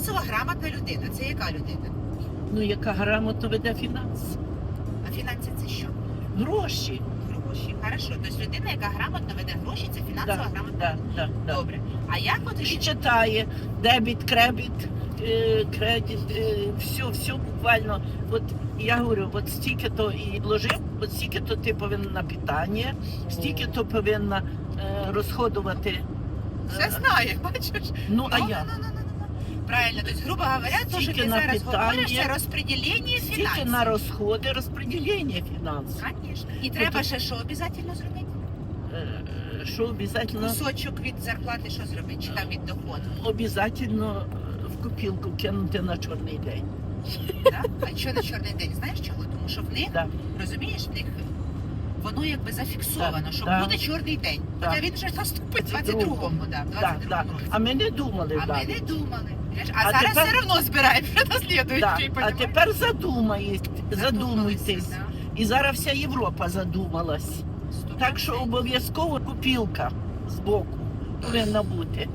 грамотна людина. Це яка людина? Ну, яка грамотно веде фінанси. А фінанси це що? Гроші. Гроші. Хорошо. Тобто людина, яка грамотно веде гроші, це фінансово Да, грамотна. да, да, да. Добре. А як от І читає дебіт, кредит, е, кредит, е, все, все буквально. От я говорю, от стільки то і вложив, от стільки то ти повинен на питання, стільки то повинна е, розходувати. е, все знає, бачиш? Ну, а Ну, я? Правильно, тобто, грубо говоря, то, що ти на зараз питання, говориш, це розподілення фінансів. на розходи, розподілення фінансів. Звісно. І треба ще що обов'язково зробити? Е, Що обов'язково, Кусочок від зарплати, що зробити, чи там від доходу. обов'язково в копілку кинути на чорний день. Да? А що на чорний день? Знаєш чого? Тому що в них, Да. розумієш, в них воно якби зафіксовано, Да, що да. буде чорний день. Да. Хоча він вже наступить в 22-му. 22-му, да, в Да, 22-му да. році. А ми не думали А ми далі. не думали. Знаєш, А, А зараз тепер- все одно збираємо вже на Да. слідуючий, А понімаєш? тепер задумайтесь, Задумалися, задумуйтесь. да. І зараз вся Європа задумалась. Сто Так що обов'язково купілка з боку повинна бути.